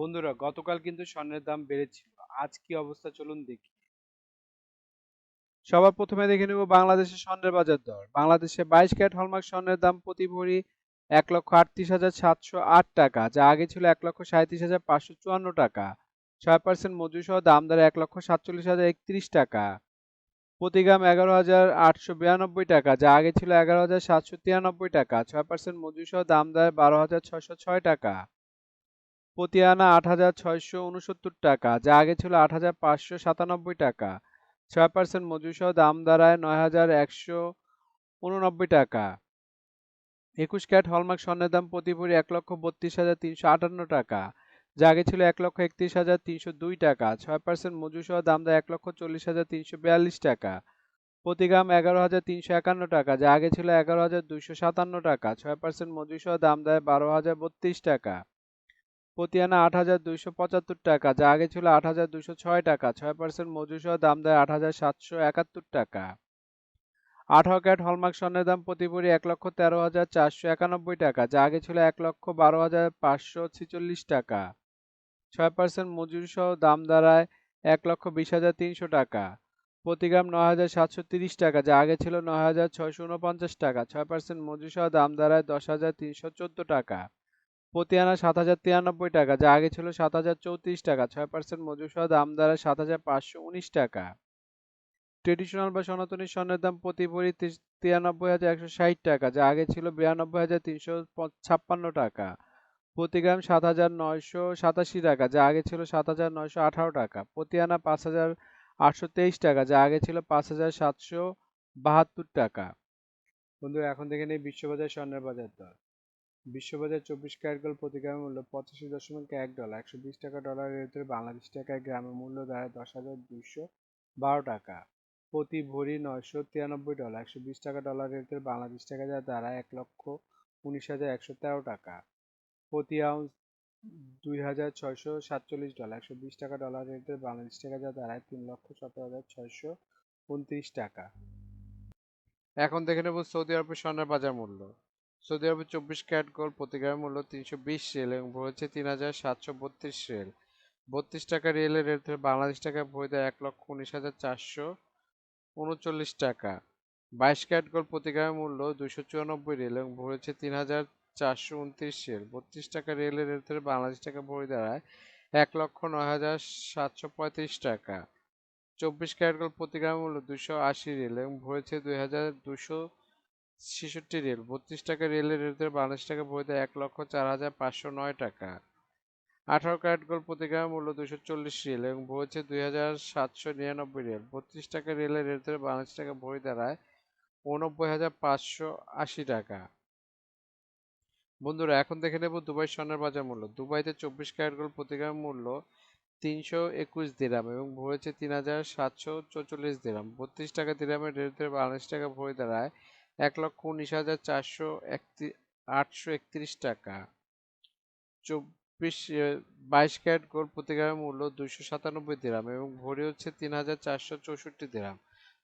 বন্ধুরা, গতকাল কিন্তু স্বর্ণের দাম বেড়েছিল। আজ কি অবস্থা চলুন দেখি। সবার প্রথমে দেখে নেব বাংলাদেশের স্বর্ণের বাজার দর। বাংলাদেশে বাইশ ক্যারেট হলমার্ক স্বর্ণের দাম প্রতি ভরি এক লক্ষ আটত্রিশ হাজার সাতশো আট টাকা, যা আগে ছিল এক লক্ষ সাঁত্রিশ হাজার পাঁচশো চুয়ান্ন টাকা। ছয় পার্সেন্ট মজুরি সহ দাম দাঁড়ায় এক লক্ষ সাতচল্লিশ হাজার একত্রিশ টাকা। প্রতি গ্রাম এগারো হাজার আটশো বিরানব্বই টাকা, যা আগে ছিল এগারো হাজার সাতশো তিরানব্বই টাকা। ছয় পার্সেন্ট মজুরি সহ দাম দাঁড়ায় বারো হাজার ছয়শো ছয় টাকা। প্রতি আনা আট হাজার ছয়শো উনসত্তর টাকা, যা আগে ছিল আট হাজার পাঁচশো সাতানব্বই টাকা। ছয় পার্সেন্ট মজুরি সহ দাম দাঁড়ায় নয় হাজার একশো উননব্বই টাকা। একুশ ক্যাট হলমার্ক স্বর্ণের দাম প্রতি ভরি এক লক্ষ বত্রিশ হাজার তিনশো আটান্ন টাকা, যা আগে ছিল এক লক্ষ একত্রিশ হাজার তিনশো দুই টাকা। ছয় পার্সেন্ট মজুরি সহ দাম দেয় এক লক্ষ চল্লিশ হাজার তিনশো বিয়াল্লিশ টাকা। প্রতি গ্রাম এগারো হাজার তিনশো একান্ন টাকা, যা আগে ছিল এগারো হাজার দুইশো সাতান্ন টাকা। ছয় পার্সেন্ট মজুরি সহ দাম দেয় বারো হাজার বত্রিশ টাকা। প্রতি আনা আট হাজার দুইশো পঁচাত্তর টাকা, যা আগে ছিল আট হাজার দুইশো ছয় টাকা, ছয় পার্সেন্ট মজুরি সহ দাম দেয় আট হাজার সাতশো একাত্তর টাকা। আঠারো ক্যারেট হলমার্ক স্বর্ণের দাম প্রতি ভরি এক লক্ষ তেরো হাজার চারশো একানব্বই টাকা, যা আগে ছিল এক লক্ষ বারো হাজার পাঁচশো ছিচল্লিশ টাকা। ছয় পার্সেন্ট মজুরি সহ দাম দাঁড়ায় এক লক্ষ বিশ হাজার তিনশো টাকা। প্রতি গ্রাম নয় হাজার সাতশো তিরিশ টাকা, যা আগে ছিল নয় হাজার ছয়শো উনপঞ্চাশ টাকা। ছয় পার্সেন্ট মজুরি সহ দাম দাঁড়ায় দশ হাজার তিনশো চোদ্দ টাকা। প্রতি আনা সাত হাজার তিরানব্বই টাকা, যা আগে ছিল সাত হাজার চৌত্রিশ টাকা, ছয় পার্সেন্ট মজুরি সহ দাম দাঁড়ায় সাত হাজার পাঁচশো উনিশ টাকা। ট্রেডিশনাল বা সনাতনী স্বর্ণের দাম প্রতি ভরি তিরানব্বই হাজার একশো ষাট টাকা, যা আগে ছিল বিরানব্বই হাজার তিনশো ছাপ্পান্ন টাকা। প্রতি গ্রাম সাত হাজার নয়শো সাতাশি টাকা, যা আগে ছিল সাত হাজার নয়শো আঠারো টাকা। প্রতি আনা পাঁচ হাজার আটশো তেইশ টাকা, যা আগে ছিল পাঁচ হাজার সাতশো বাহাত্তর টাকা। বন্ধুরা, এখন দেখে নেই বিশ্ববাজার স্বর্ণের বাজার দর। বিশ্ববাজার চব্বিশ ক্যারেট গোল্ড প্রতি গ্রামের মূল্য পঁচাশি দশমিক এক ডলার, একশো বিশ টাকা ডলারের ভিতরে বাংলাদেশ টাকায় গ্রামের মূল্য দাঁড়ায় দশ হাজার দুইশো বারো টাকা। প্রতি ভরি নয়শো তিরানব্বই ডলার, একশো বিশ টাকা ডলারের ভিতরে বাংলাদেশ টাকা যা দাঁড়ায় এক লক্ষ উনিশ হাজার একশো তেরো টাকা। প্রতি আউন্স দুই হাজার ছয়শো সাতচল্লিশ ডলার, একশো বিশ টাকা ডলারের ভিতরে বাংলাদেশ টাকা যা দাঁড়ায় তিন লক্ষ সতেরো হাজার ছয়শো উনত্রিশ টাকা। এখন দেখে নেব সৌদি আরবের স্বর্ণের বাজার মূল্য। সৌদি আরবের চব্বিশ ক্যারেট গোল্ড প্রতি গ্রামের মূল্য তিনশো বিশ রিয়েল এবং হচ্ছে তিন হাজার সাতশো বত্রিশ রিয়েল। বত্রিশ টাকা রিয়েলের রেট ধরে বাংলাদেশ টাকা বই দেয় এক লক্ষ উনিশ হাজার চারশো উনচল্লিশ টাকা। বাইশ ক্যারেট গোল্ড প্রতি গ্রামের মূল্য দুশো চুরানব্বই রিয়েল এবং ভরেছে তিন হাজার চারশো উনত্রিশ রিয়েল। বত্রিশ টাকা রিয়েলের রেট ধরে বাংলাদেশ টাকা ভরে দাঁড়ায় এক লক্ষ নয় হাজার সাতশো পঁয়ত্রিশ টাকা। চব্বিশ ক্যারেট গোল্ড প্রতি গ্রামের মূল্য দুশো আশি রিয়েল এবং ভরেছে দুই হাজার দুশো ছেষট্টি রিয়েল বত্রিশ টাকা রিয়েলের রেট বাংলাদেশ টাকা দেয় এক লক্ষ চার হাজার পাঁচশো নয় টাকা। আঠারো ক্যারেট গোল্ড প্রতি গ্রামের মূল্য দুশো চল্লিশ রিয়েল এবং ভরেছে দুই হাজার সাতশো নিরানব্বই রিয়েল। বত্রিশ টাকা রিয়েলের রেট ধরে বাংলাদেশ টাকা ভরে দাঁড়ায় উনব্বই হাজার পাঁচশো আশি টাকা। বন্ধুরা, এখন দেখে নেব দুবাই স্বর্ণের বাজার মূল্য। দুবাইতে চব্বিশ ক্যারেট গোল্ড প্রতি গ্রাম মূল্য তিনশো একুশ দিরাম এবং ভরেছে তিন হাজার সাতশো চৌচল্লিশ দিরাম। বত্রিশ টাকা দিরামের রেট ধরে বাংলাদেশ টাকা ভরে দাঁড়ায় এক লক্ষ উনিশ হাজার চারশো আটশো একত্রিশ টাকা। চব্বিশ বাইশ ক্যারেট গোল্ড প্রতি গ্রামের মূল্য দুইশো সাতানব্বই দিরাম এবং ভরি হচ্ছে তিন হাজার চারশো চৌষট্টি দিরাম।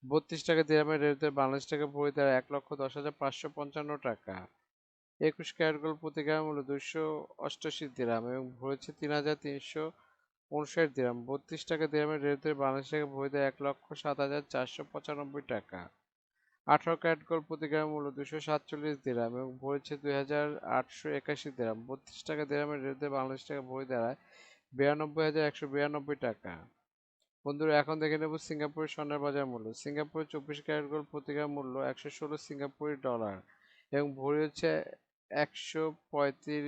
বত্রিশ টাকা দিরামের রেট বাংলাদেশ টাকা ভরি দাঁড়ায় এক লক্ষ দশ হাজার পাঁচশো পঞ্চান্ন টাকা। একুশ ক্যারেট গোল্ড প্রতি গ্রাম মূল্য দুশো অষ্টাশি দিরাম এবং ভরি হচ্ছে তিন হাজার তিনশো উনষাট দিরাম। বত্রিশ টাকা দিরামের রেট বাংলাদেশ টাকা ভরি দেয় এক লক্ষ সাত হাজার চারশো পঁচানব্বই টাকা। আঠারো ক্যারেট গোল্ড প্রতি গ্রাম মূল্য দুশো সাতচল্লিশ দিরাম এবং ভরেছে দুই হাজার আটশো একাশি দিরাম। বত্রিশ টাকা দিরামের রেট বাংলাদেশ টাকা ভরে দাঁড়ায় বিরানব্বই হাজার একশো বিরানব্বই টাকা। বন্ধুরা, এখন দেখে নেব সিঙ্গাপুরের স্বর্ণের বাজার মূল্য। সিঙ্গাপুরের চব্বিশ ক্যারেট গোল্ড প্রতি গ্রাম মূল্য একশো ষোলো সিঙ্গাপুরি ডলার এবং ভরি হচ্ছে একশো পঁয়ত্রিশ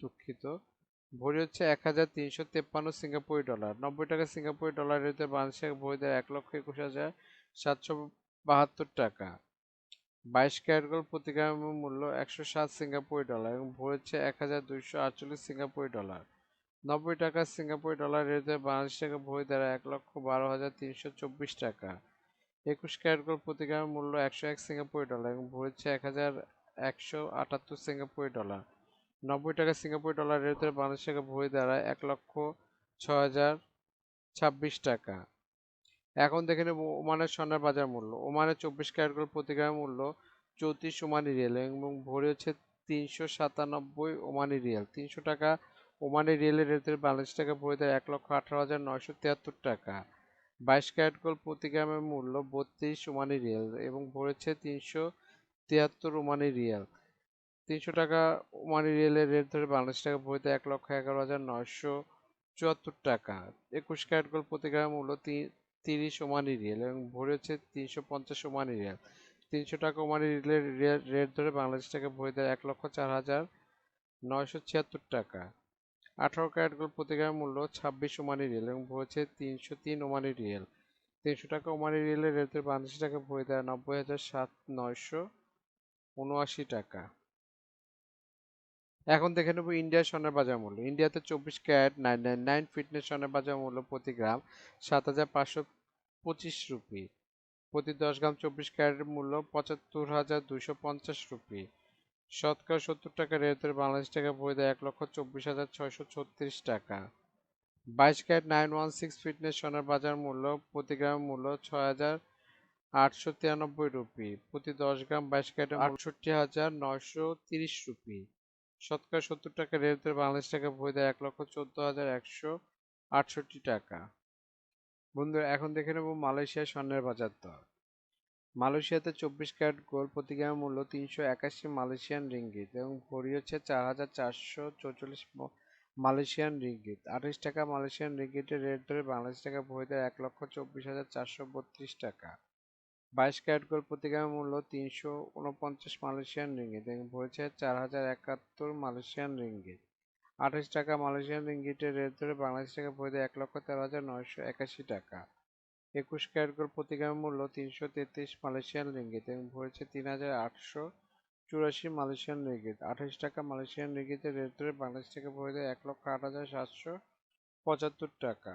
দুঃখিত। ভরি হচ্ছে এক হাজার তিনশো তেপ্পান্ন সিঙ্গাপুরি ডলার। নব্বই টাকা সিঙ্গাপুরি ডলার রেটে বাংলাদেশে ভরি দেয় এক লক্ষ একুশ হাজার সাতশো বাহাত্তর টাকা। বাইশ ক্যারেট গোল্ড প্রতি গ্রামের মূল্য একশো সাত সিঙ্গাপুরি ডলার এবং ভরি হচ্ছে এক হাজার দুইশো আটচল্লিশ সিঙ্গাপুরি ডলার। নব্বই টাকা সিঙ্গাপুরি ডলার রেটে বাংলাদেশ টাকা ভরি দাঁড়ায় এক লক্ষ বারো হাজার তিনশো চব্বিশ টাকা। একুশ ক্যারেট গোল্ড প্রতি গ্রামের মূল্য একশো এক সিঙ্গাপুরি ডলার এবং ভরেছে এক হাজার একশো আটাত্তর সিঙ্গাপুরি ডলার। নব্বই টাকা সিঙ্গাপুরি ডলার রেটে বাংলাদেশ টাকা ভরি দাঁড়ায় এক লক্ষ ছ হাজার ছাব্বিশ টাকা। এখন দেখে নেব ওমানের স্বর্ণের বাজার মূল্য। ওমানের চব্বিশ ক্যারেট গোল্ড প্রতি গ্রামের মূল্য চৌত্রিশ ওমানি রিয়েল এবং ভরি হচ্ছে তিনশো সাতানব্বই ওমানি রিয়েল। তিনশো টাকা ওমানি রিয়েলের রেট ধরে বাংলাদেশ টাকা পড়ে এক লক্ষ আঠারো হাজার নয়শো তিয়াত্তর টাকা। বাইশ ক্যারেট গোল্ড প্রতি গ্রামের মূল্য বত্রিশ ওমানি রিয়েল এবং ভরেছে তিনশো তিয়াত্তর ওমানি রিয়েল। তিনশো টাকা ওমানি রিয়েলের রেট ধরে বাংলাদেশ টাকা পড়ে এক লক্ষ এগারো হাজার নয়শো চুয়াত্তর টাকা। একুশ ক্যারেট গোল্ড প্রতি গ্রামের মূল্য তিরিশ ওমানি রিয়েল এবং ভরেছে তিনশো পঞ্চাশ ওমানি রিয়েল। তিনশো টাকা ওমানি রিয়েলের রেট ধরে বাংলাদেশ টাকা ভরে দেয় এক লক্ষ চার হাজার নয়শো ছিয়াত্তর টাকা। আঠারো ক্যারেট গোল্ড প্রতি গ্রাম মূল্য ছাব্বিশ ওমানি রিয়েল এবং ভরেছে তিনশো তিন ওমানি রিয়েল। তিনশো টাকা ওমানি রিয়েলের রেট ধরে বাংলাদেশ টাকা ভরে দেয় নব্বই হাজার সাত নয়শো উনআশি টাকা। এখন দেখে নেব ইন্ডিয়ার স্বর্ণের বাজার মূল্য। ইন্ডিয়াতে চব্বিশ carat nine nine nine fitness স্বর্ণের বাজার মূল্য প্রতি গ্রাম সাত হাজার পাঁচশো পঁচিশ রুপি। প্রতি দশ গ্রাম চব্বিশ ক্যারেটের মূল্য পঁচাত্তর হাজার দুশো পঞ্চাশ রুপি। শতকরা সত্তর টাকা রেটের বাংলাদেশ টাকা বই দেয় এক লক্ষ চব্বিশ হাজার ছয়শো ছত্রিশ টাকা। বাইশ carat nine one six fitness সোনার বাজার মূল্য প্রতি গ্রাম মূল্য ছয় হাজার আটশো তিরানব্বই রুপি। প্রতি দশ গ্রাম বাইশ ক্যারেট আটষট্টি হাজার নয়শো তিরিশ রুপি। শতকরা সত্তর টাকা রেটের বাংলাদেশ টাকা বই দেয় এক লক্ষ চোদ্দ হাজার একশো আটষট্টি টাকা। বন্ধুরা, এখন দেখে নেব মালয়েশিয়ার স্বর্ণের বাজার দর। মালয়েশিয়াতে চব্বিশ ক্যারেট গোল প্রতি গ্রাম মূল্য তিনশো একাশি মালয়েশিয়ান রিঙ্গিত এবং ভরি হচ্ছে চার হাজার চারশো চৌচল্লিশ মালয়েশিয়ান রিঙ্গিত। আঠাশ টাকা মালয়েশিয়ান রিঙ্গিতের রেট ধরে বাংলাদেশ টাকা ভরিতে এক লক্ষ চব্বিশ হাজার চারশো বত্রিশ টাকা। বাইশ ক্যারেট গোল্ড প্রতি মূল্য তিনশো উনপঞ্চাশ মালয়েশিয়ান রিঙ্গিত এবং ভরেছে চার হাজার একাত্তর মালয়েশিয়ান রিঙ্গিত। আঠাশ টাকা মালয়েশিয়ান রিঙ্গিতের রেট ধরে বাংলাদেশ টাকা ভরিতে এক লক্ষ তেরো হাজার নয়শো একাশি টাকা। একুশ ক্যারেট গোল্ড প্রতি মূল্য তিনশো তেত্রিশ মালয়েশিয়ান রিঙ্গিত এবং ভরেছে তিন হাজার আটশো চুরাশি মালয়েশিয়ান রিঙ্গিত। আঠাশ টাকা মালয়েশিয়ান রিঙ্গিতের রেট ধরে বাংলাদেশ ভরে দেয় এক লক্ষ আট হাজার সাতশো পঁচাত্তর টাকা।